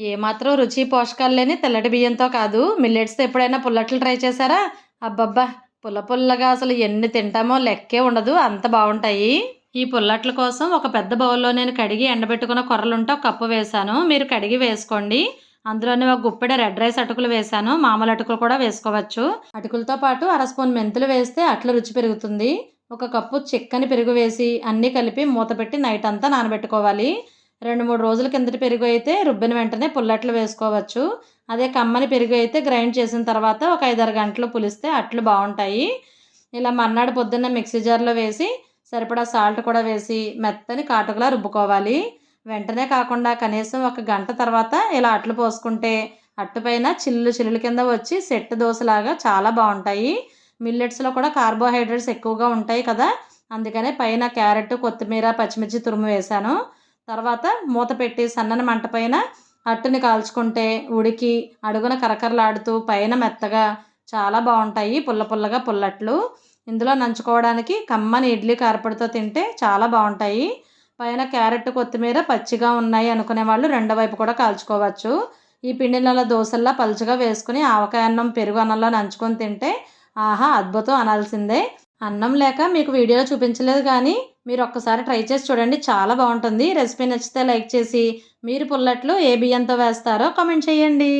ఏమాత్రం రుచి పోషకాలు లేని తెల్లటి బియ్యంతో కాదు. మిల్లెట్స్తో ఎప్పుడైనా పుల్లట్లు ట్రై చేశారా? అబ్బబ్బా! పుల్ల పుల్లగా అసలు ఎన్ని తింటామో లెక్కే ఉండదు. అంత బాగుంటాయి. ఈ పుల్లట్ల కోసం ఒక పెద్ద బౌల్లో నేను కడిగి ఎండబెట్టుకున్న కొర్రలుంటే ఒక కప్పు వేశాను. మీరు కడిగి వేసుకోండి. అందులోనే ఒక గుప్పెడ రెడ్ రైస్ అటుకులు వేశాను. మామూలు అటుకులు కూడా వేసుకోవచ్చు. అటుకులతో పాటు అర స్పూన్ మెంతులు వేస్తే అట్ల రుచి పెరుగుతుంది. ఒక కప్పు చిక్కని పెరుగు వేసి అన్నీ కలిపి మూత పెట్టి నైట్ అంతా నానబెట్టుకోవాలి. రెండు మూడు రోజుల కిందటి పెరుగు అయితే రుబ్బిన వెంటనే పుల్లట్లు వేసుకోవచ్చు. అదే కమ్మని పెరుగు అయితే గ్రైండ్ చేసిన తర్వాత ఒక ఐదారు గంటలు పులిస్తే అట్లు బాగుంటాయి. ఇలా మర్నాడు పొద్దున్న మిక్సీ జార్లో వేసి సరిపడా సాల్ట్ కూడా వేసి మెత్తని కాటుకలా రుబ్బుకోవాలి. వెంటనే కాకుండా కనీసం ఒక గంట తర్వాత ఇలా అట్లు పోసుకుంటే అట్టుపైన చిల్లు చిల్లుల కింద వచ్చి సెట్ దోశలాగా చాలా బాగుంటాయి. మిల్లెట్స్లో కూడా కార్బోహైడ్రేట్స్ ఎక్కువగా ఉంటాయి కదా అందుకనే పైన క్యారెట్ కొత్తిమీర పచ్చిమిర్చి తురుము వేశాను. తర్వాత మూత పెట్టి సన్నని మంట పైన అట్టుని కాల్చుకుంటే ఉడికి అడుగున కరకరలాడుతూ పైన మెత్తగా చాలా బాగుంటాయి పుల్ల పుల్లగా పుల్లట్లు. ఇందులో నంచుకోవడానికి కమ్మని ఇడ్లీ కారపడితో తింటే చాలా బాగుంటాయి. పైన క్యారెట్ కొత్తిమీర పచ్చిగా ఉన్నాయి అనుకునే వాళ్ళు రెండో వైపు కూడా కాల్చుకోవచ్చు. ఈ పిండినల దోశల్లా పలుచగా వేసుకుని ఆవకాయ అన్నం పెరుగు అన్నంలో నంచుకొని తింటే ఆహా అద్భుతం అనాల్సిందే. అన్నం లేక మీకు వీడియోలో చూపించలేదు కానీ మీరు ఒక్కసారి ట్రై చేసి చూడండి. చాలా బాగుంటుంది. రెసిపీ నచ్చితే లైక్ చేసి మీరు పుల్లట్లు ఏ బియ్యంతో వేస్తారో కామెంట్ చేయండి.